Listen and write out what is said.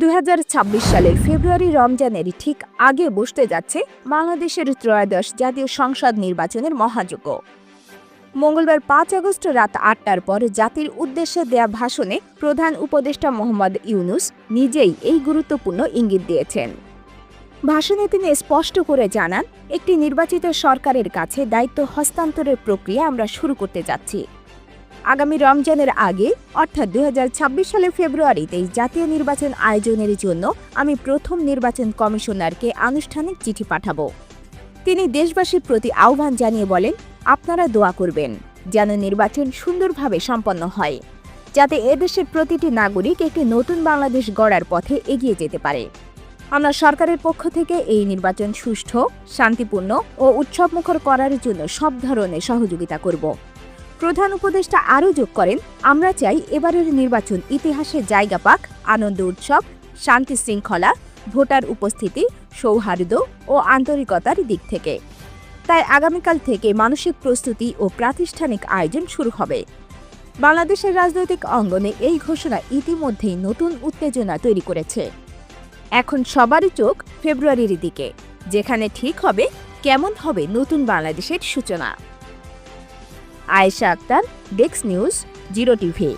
দুই হাজার ছাব্বিশ সালের ফেব্রুয়ারি রমজানের ঠিক আগে বসতে যাচ্ছে বাংলাদেশের ত্রয়োদশ জাতীয় সংসদ নির্বাচনের মহাযজ্ঞ। মঙ্গলবার পাঁচ আগস্ট রাত আটটার পর জাতির উদ্দেশ্যে দেয়া ভাষণে প্রধান উপদেষ্টা মোহাম্মদ ইউনুস নিজেই এই গুরুত্বপূর্ণ ইঙ্গিত দিয়েছেন। ভাষণে তিনি স্পষ্ট করে জানান, একটি নির্বাচিত সরকারের কাছে দায়িত্ব হস্তান্তরের প্রক্রিয়া আমরা শুরু করতে যাচ্ছি। আগামী রমজানের আগে, অর্থাৎ দু হাজার ছাব্বিশ সালের ফেব্রুয়ারিতেই জাতীয় নির্বাচন আয়োজনের জন্য আমি প্রথম নির্বাচন কমিশনারকে আনুষ্ঠানিক চিঠি পাঠাবো। তিনি দেশবাসীর প্রতি আহ্বান জানিয়ে বলেন, আপনারা দোয়া করবেন, যেন নির্বাচন সুন্দরভাবে সম্পন্ন হয়, যাতে এদেশের প্রতিটি নাগরিক একটি নতুন বাংলাদেশ গড়ার পথে এগিয়ে যেতে পারে। আমরা সরকারের পক্ষ থেকে এই নির্বাচন সুষ্ঠু, শান্তিপূর্ণ ও উৎসবমুখর করার জন্য সব ধরনের সহযোগিতা করব। প্রধান উপদেষ্টা আরও যোগ করেন, আমরা চাই এবারের নির্বাচন ইতিহাসে জায়গা পাক, আনন্দ উৎসব, শান্তি শৃঙ্খলা, ভোটার উপস্থিতি, সৌহার্দ্য ও আন্তরিকতার দিক থেকে। তাই আগামীকাল থেকে মানসিক প্রস্তুতি ও প্রাতিষ্ঠানিক আয়োজন শুরু হবে। বাংলাদেশের রাজনৈতিক অঙ্গনে এই ঘোষণা ইতিমধ্যেই নতুন উত্তেজনা তৈরি করেছে। এখন সবারই চোখ ফেব্রুয়ারির দিকে, যেখানে ঠিক হবে, কেমন হবে নতুন বাংলাদেশের সূচনা। আয়েশা আক্তার ডেক্স নিউজ জিরো টিভি।